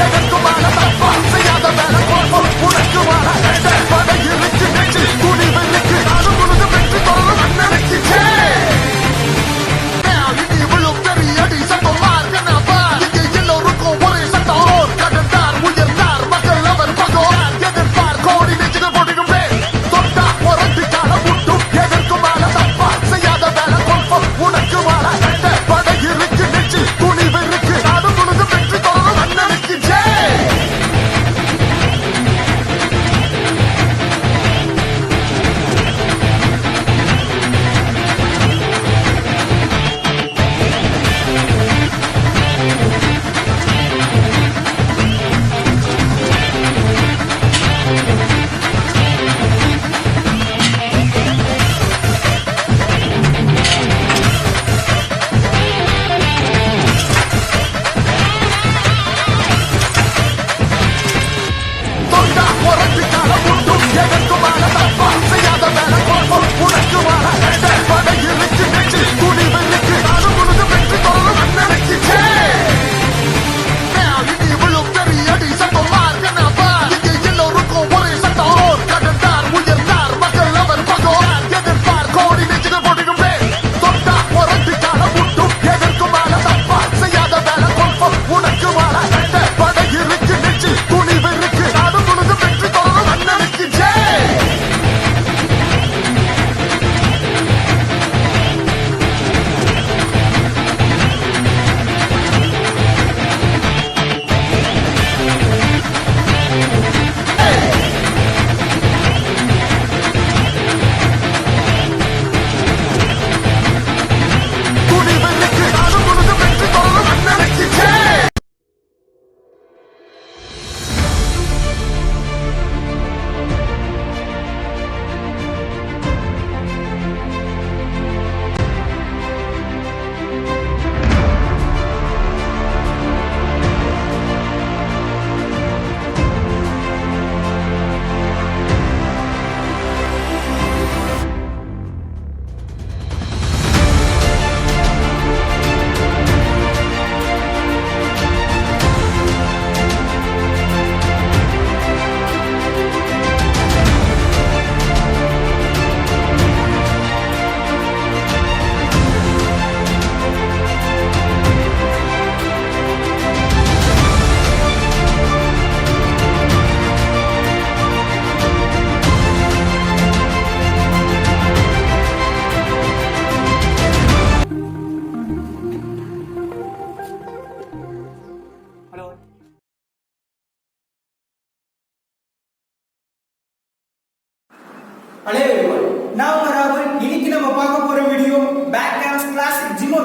Ya tengo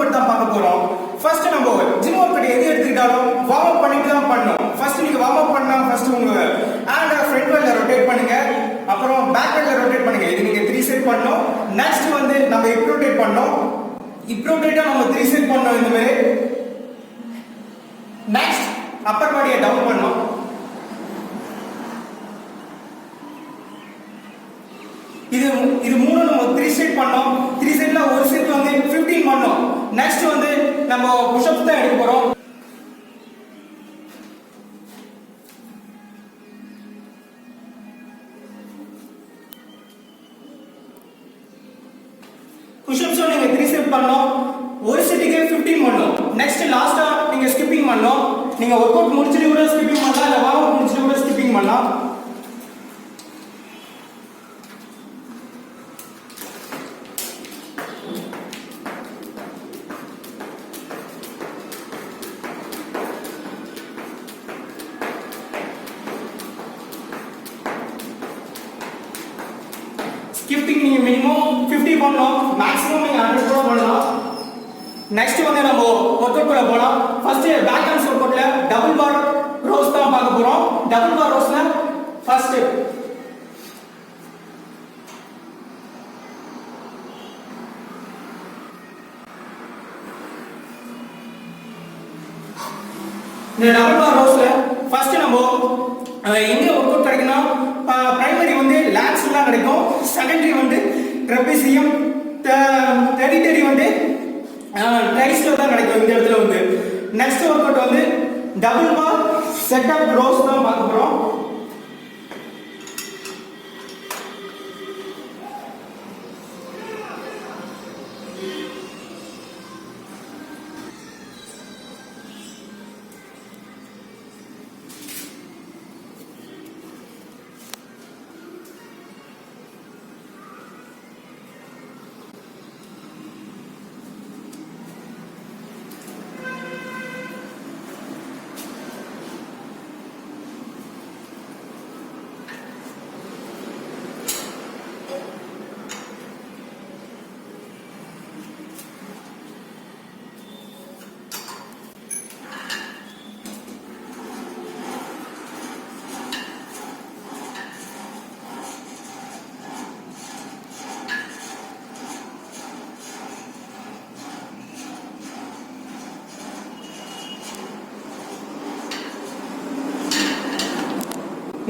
work தான் பார்க்க போறோம். ஃபர்ஸ்ட் நம்ம ஜிம் ஒர்க் அவுட் எது எடுத்துக்கிட்டாலும் வார்ம் அப் பண்ணிட்டு தான் பண்ணணும். ஃபர்ஸ்ட் நீங்க வார்ம் அப் பண்ணா ஃபர்ஸ்ட் உங்க ஹேண்ட ஃப்ரண்ட் வெல்ல ரொட்டேட் பண்ணுங்க. அப்புறம் பேக் வெல்ல ரொட்டேட் பண்ணுங்க. இது நீங்க த்ரீ செட் பண்ணோம். நெக்ஸ்ட் வந்து நம்ம ஹிப் ரொட்டேட் பண்ணோம். ஹிப் ரொட்டேட்டா நம்ம த்ரீ செட் பண்ணோம் இந்த மாதிரி. நெக்ஸ்ட் அப்பர் பாடியை டவுன் பண்ணோம். இது இது மூணு நம்ம த்ரீ செட் பண்ணோம். த்ரீ செட்ல ஒரு செட் வந்து 15 பண்ணோம். நெக்ஸ்ட் வந்து நம்ம புஷ்அப்ஸ் தான் எடுக்க போறோம். புஷ்அப்ஸ் நீங்க த்ரீ செட் பண்ணோம் ஒரு செட்டுக்கு 15 பண்ணோம் நெக்ஸ்ட் லாஸ்டா நீங்க ஸ்கிப்பிங் பண்ணோம் நீங்க ஒர்க் அவுட் முடிச்சிட்டு கூட ஸ்கிப்பிங் பண்ணலாம் இல்ல வார்ம் அப் முடிச்சிட்டு கூட ஸ்கிப்பிங் பண்ணலாம். ஸ்கிப்பிங் நீங்க மினிமம் 50 பண்ணலாம். மேக்ஸிமம் நீங்க 100 கூட பண்ணலாம். நெக்ஸ்ட் வந்து நம்ம ஒர்க் அவுட் குள்ள போலாம் ஃபர்ஸ்ட் பேக் ஹேண்ட்ஸ் ஒர்க் அவுட்ல டபுள் பார் ரோஸ் தான் பார்க்க போறோம். டபுள் பார் ரோஸ்ல ஃபர்ஸ்ட் இந்த டபுள் பார் ரோஸ்ல ஃபர்ஸ்ட் நம்ம எங்க ஒர்க் அவுட் கிடைக்கும்னா பிரைமரி வந்து லேக்ஸ் தான் கிடைக்கும். செகண்டரி வந்து ட்ரெபிசியம் டெரிட்டரி வந்து ட்ரைஸ்ல தான் கிடைக்கும் இந்த இடத்துல வந்து. நெக்ஸ்ட் ஒர்க் அவுட் வந்து டபுள் பார் செட்டப் ரோஸ் தான் பார்க்க போகிறோம்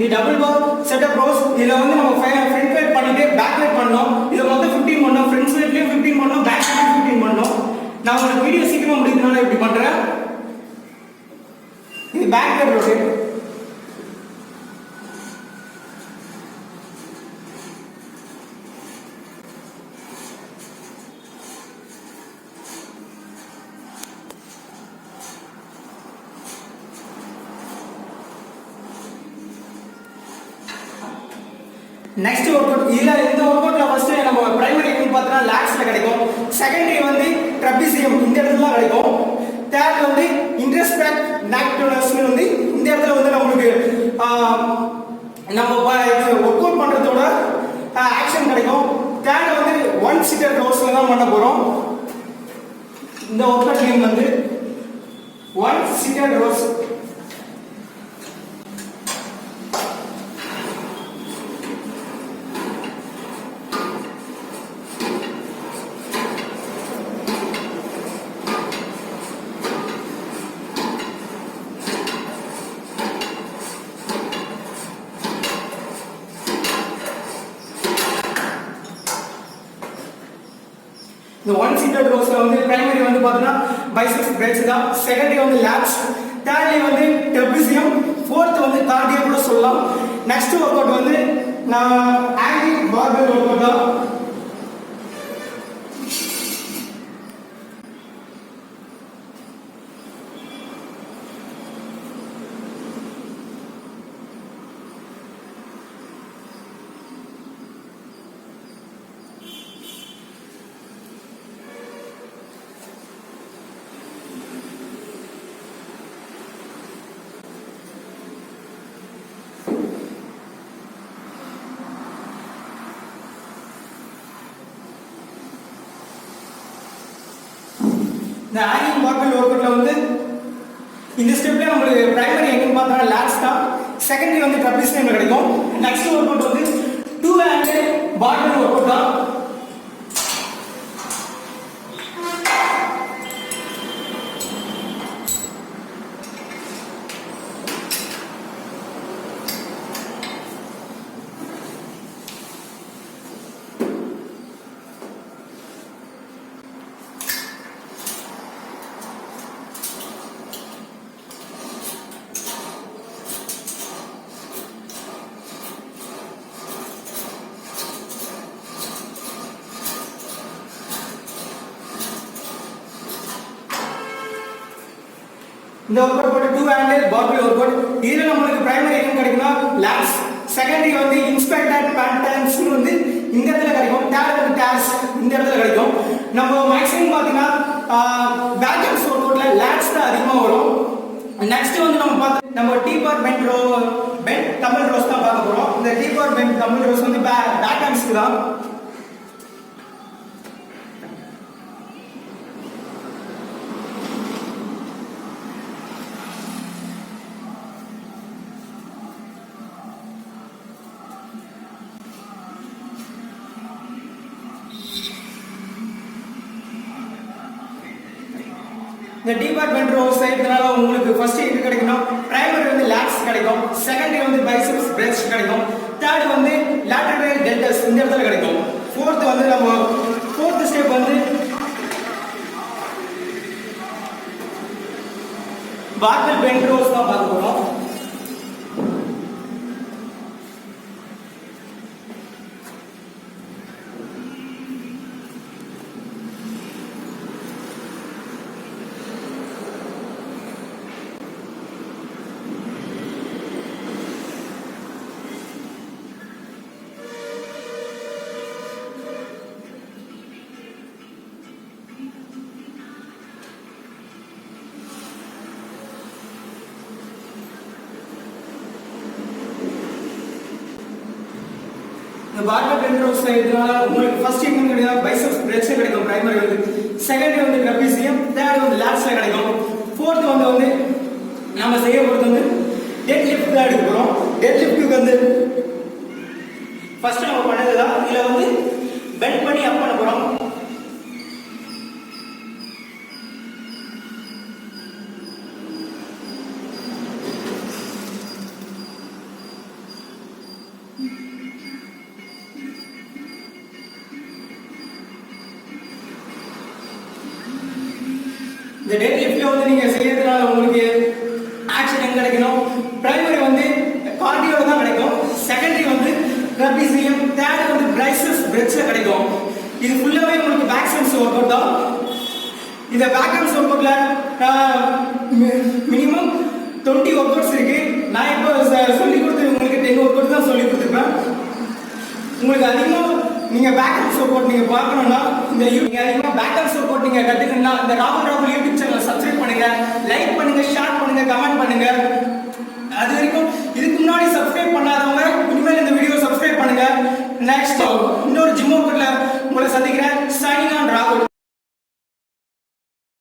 இது டபுள் பார் செட்டப் ரோஸ் இதுல வந்து நம்ம ஃப்ரண்ட் ரைட் பண்ணிட்டு பேக் ரைட் பண்ணோம். இதுல மொத்தம் 15 பண்ணோம். ஃப்ரண்ட் சைட்லயும் 15 பண்ணோம். பேக் சைட்லயும் 15 பண்ணோம். நான் உங்களுக்கு வீடியோ சீக்கிரமா முடிக்கிறதுனால இப்படி பண்றேன். இது back right rotate next workout இல்லை இந்த ஒர்க் அவுட்ல ஃபர்ஸ்ட் நம்ம பிரைமரி வந்து லேக்ஸில் கிடைக்கும். செகண்டரி வந்து ட்ரபிசியம் இந்த இடத்துல தான் கிடைக்கும். தேர்ட் வந்து இன்ட்ரெஸ்பெக்ட் நாக்டோனஸ்னு வந்து இந்த இடத்துல வந்து நம்மளுக்கு நம்ம ஒர்க் அவுட் பண்றதோட ஆக்ஷன் கிடைக்கும். தேர்ட் வந்து ஒன் சீட்டர் ரோஸில் தான் பண்ண போறோம். இந்த ஒர்க் அவுட் வந்து ஒன் சீட்டர் ரோஸ் இந்த ரோஸ்ல வந்து பிரைமரி வந்து பார்த்தீங்கன்னா பைசெக்ஸ் பிரெட்ஸ் தான். செகண்டரி வந்து லேப்ஸ் தேர்ட்லி வந்து டெபிசியம் ஃபோர்த் வந்து கார்டியோ கூட சொல்லலாம். நெக்ஸ்ட் ஒர்க் அவுட் வந்து நான் ஆங்கிள் பார்பல் ஒர்க் அவுட் தான். இந்த ஹேங்கிங் பார்பிள் ஒர்க் வந்து இந்த ஸ்டெப்ல நம்மளுக்கு பிரைமரி எங்கன்னு பார்த்தோம்னா லேக்ஸ் தான். செகண்டரி வந்து ட்ரபிசியம் கிடைக்கும். நெக்ஸ்ட் ஒர்க் அவுட் வந்து two handed bottle workout தான். இந்த ஒர்க் அவுட் போட்டு two handed bottle workout இதுல நம்மளுக்கு பிரைமரி எங்க கிடைக்கும்னா லேப்ஸ் செகண்டரி வந்து இன்ஸ்பெக்டட் பேட்டர்ன்ஸ் வந்து இந்த இடத்துல கிடைக்கும். டேர் வந்து டேர்ஸ் இந்த இடத்துல கிடைக்கும். நம்ம மேக்ஸிமம் பார்த்தீங்கன்னா பேக்கப்ஸ் ஒர்க் அவுட்ல லேப்ஸ் தான் அதிகமாக வரும். நெக்ஸ்ட் வந்து நம்ம பார்த்து நம்ம டீப்பர் பெண்ட் ரோ பெண்ட் தமிழ் ரோஸ் தான் பார்க்க போறோம். இந்த டீப்பர் பெண்ட் தமிழ் ரோஸ் வந்து பேக் ஹேண்ட்ஸ்க்கு தான். இந்த டிபார்ட்மெண்ட் ரோஸ் செய்யறதுனால உங்களுக்கு ஃபர்ஸ்ட் எங்க கிடைக்கணும். பிரைமரி வந்து லேக்ஸ் கிடைக்கும். செகண்டரி வந்து பைசப்ஸ் பிரெஸ்ட் கிடைக்கும். தேர்ட் வந்து லேட்டரல் டெல்டஸ் இந்த இடத்துல கிடைக்கும். ஃபோர்த் வந்து நம்ம ஃபோர்த் ஸ்டெப் வந்து பார்பல் பெண்ட் ரோஸ் தான் பார்க்க போறோம் இந்த பார்பல் பெண்ட் ரோஸ் உங்களுக்கு ஃபர்ஸ்ட் எங்க கிடைக்கும்? பைசப்ஸ் பிரெஸ்ட் கிடைக்கும் பிரைமரி வந்து. செகண்ட் வந்து கிரபிசியம் தேர்ட் வந்து லேட்ஸ்ல கிடைக்கும். ஃபோர்த் வந்து வந்து நம்ம செய்ய போறது வந்து டெட் லிஃப்ட் தான் எடுக்க போகிறோம் டெட் லிஃப்ட்டுக்கு வந்து ஃபர்ஸ்ட் நம்ம பண்ணது தான். இதில் வந்து பெண்ட் பண்ணி அப் பண்ண போறோம் இந்த டெட் லிஃப்ட்ல வந்து நீங்க செய்யறதுனால உங்களுக்கு ஆக்ஷன் எங்க கிடைக்கணும்? பிரைமரி வந்து கார்டியோல தான் கிடைக்கும். செகண்டரி வந்து ட்ரபிசியம் தேர்ட் வந்து பிரைசஸ் பிரெட்ஸ்ல கிடைக்கும். இது ஃபுல்லாவே உங்களுக்கு பேக் சென்ஸ் ஒர்க் அவுட் தான். இந்த பேக் ஹேண்ட்ஸ் ஒர்க் அவுட்ல மினிமம் டுவெண்ட்டி ஒர்க் அவுட்ஸ் இருக்கு. நான் இப்போ சொல்லி கொடுத்து உங்களுக்கு டென் ஒர்க் அவுட் தான் சொல்லி கொடுத்துருப்பேன். உங்களுக்கு அதிகமாக நீங்கள் பேக்கப் சப்போர்ட் நீங்கள் பார்க்கணும்னா இந்த நீங்க அதிகமாக பேக்கப் ஸ்டோர் போட்டீங்க கத்துக்கணும்னா இந்த ராகுல் ராகுல் யூடியூப் சேனல் சப்ஸ்கிரைப் பண்ணுங்க லைக் பண்ணுங்க ஷேர் பண்ணுங்க கமெண்ட் பண்ணுங்க. அது வரைக்கும் இதுக்கு முன்னாடி சப்ஸ்கிரைப் பண்ணாதவங்க இனிமேல் இந்த வீடியோ சப்ஸ்கிரைப் பண்ணுங்க. நெக்ஸ்ட் இன்னொரு ஜிம்மோ உங்களை சந்திக்கிறேன். சைனிங் ஆன் ராகுல்.